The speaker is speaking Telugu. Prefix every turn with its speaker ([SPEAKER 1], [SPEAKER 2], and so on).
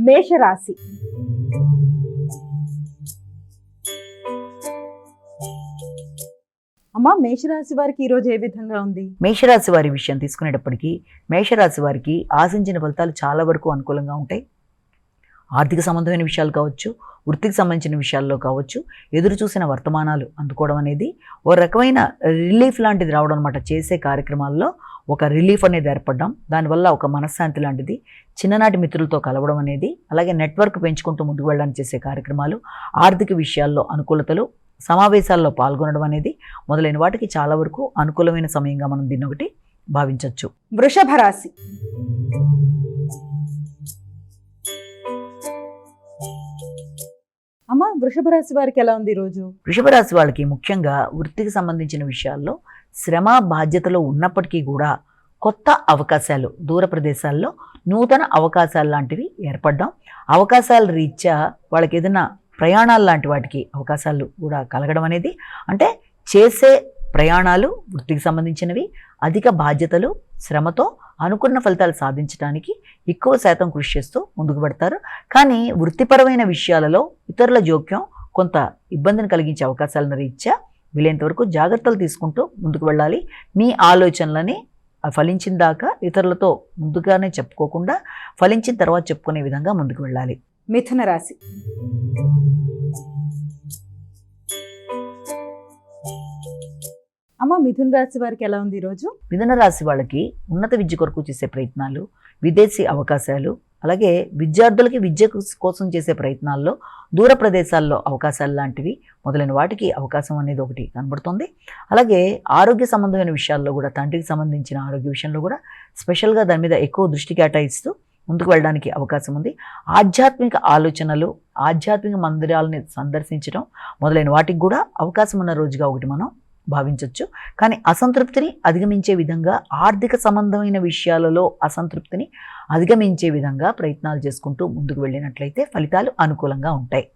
[SPEAKER 1] మేషరాశి. అమ్మా మేషరాశి వారికి ఈరోజు ఏ విధంగా ఉంది?
[SPEAKER 2] మేషరాశి వారి విషయం తీసుకునేటప్పటికీ మేషరాశి వారికి ఆశించిన ఫలితాలు చాలా వరకు అనుకూలంగా ఉంటాయి. ఆర్థిక సంబంధమైన విషయాలు కావచ్చు వృత్తికి సంబంధించిన విషయాల్లో కావచ్చు ఎదురు చూసిన వర్తమానాలు అందుకోవడం అనేది ఓ రకమైన రిలీఫ్ లాంటిది రావడం అనమాట చేసే కార్యక్రమాల్లో ఒక రిలీఫ్ అనేది ఏర్పడడం దానివల్ల ఒక మనశ్శాంతి లాంటిది చిన్ననాటి మిత్రులతో కలవడం అనేది అలాగే నెట్వర్క్ పెంచుకుంటూ ముందుకు వెళ్ళడానికి చేసే కార్యక్రమాలు ఆర్థిక విషయాల్లో అనుకూలతలు సమావేశాల్లో పాల్గొనడం అనేది మొదలైన వాటికి చాలా వరకు అనుకూలమైన సమయంగా మనం దీన్ని ఒకటి భావించవచ్చు
[SPEAKER 1] వృషభ రాశి. వృషభ రాశి వారికి ఎలా ఉంది ఈరోజు
[SPEAKER 2] వృషభ రాశి వాళ్ళకి ముఖ్యంగా వృత్తికి సంబంధించిన విషయాల్లో శ్రమ బాధ్యతలో ఉన్నప్పటికీ కూడా కొత్త అవకాశాలు దూర ప్రదేశాల్లో నూతన అవకాశాలు లాంటివి ఏర్పడడం అవకాశాల రీత్యా వాళ్ళకి ఏదైనా ప్రయాణాలు లాంటి వాటికి అవకాశాలు కూడా కలగడం అనేది అంటే చేసే ప్రయాణాలు వృత్తికి సంబంధించినవి అధిక బాధ్యతలు శ్రమతో అనుకున్న ఫలితాలు సాధించడానికి ఎక్కువ శాతం కృషి చేస్తూ ముందుకు పడతారు. కానీ వృత్తిపరమైన విషయాలలో ఇతరుల జోక్యం కొంత ఇబ్బందిని కలిగించే అవకాశాలను రీత్యా వీలైనంత వరకు జాగ్రత్తలు తీసుకుంటూ ముందుకు వెళ్ళాలి. మీ ఆలోచనలని ఫలించిన దాకా ఇతరులతో ముందుగానే చెప్పుకోకుండా ఫలించిన తర్వాత చెప్పుకునే విధంగా ముందుకు వెళ్ళాలి.
[SPEAKER 1] మిథున రాశి. రామ మిథున రాశి వారికి ఎలా ఉంది ఈరోజు?
[SPEAKER 2] మిథున రాశి వాళ్ళకి ఉన్నత విద్య కొరకు చేసే ప్రయత్నాలు విదేశీ అవకాశాలు అలాగే విద్యార్థులకి విద్య కోసం చేసే ప్రయత్నాల్లో దూర ప్రదేశాల్లో అవకాశాలు లాంటివి మొదలైన వాటికి అవకాశం అనేది ఒకటి కనబడుతుంది. అలాగే ఆరోగ్య సంబంధమైన విషయాల్లో కూడా తండ్రికి సంబంధించిన ఆరోగ్య విషయంలో కూడా స్పెషల్గా దాని మీద ఎక్కువ దృష్టి కేటాయిస్తూ ముందుకు వెళ్ళడానికి అవకాశం ఉంది. ఆధ్యాత్మిక ఆలోచనలు ఆధ్యాత్మిక మందిరాలని సందర్శించడం మొదలైన వాటికి కూడా అవకాశం ఉన్న రోజుగా ఒకటి మనం భావించవచ్చు కానీ అసంతృప్తిని అధిగమించే విధంగా ఆర్థిక సంబంధమైన విషయాలలో అసంతృప్తిని అధిగమించే విధంగా ప్రయత్నాలు చేసుకుంటూ ముందుకు వెళ్ళినట్లయితే ఫలితాలు అనుకూలంగా ఉంటాయి.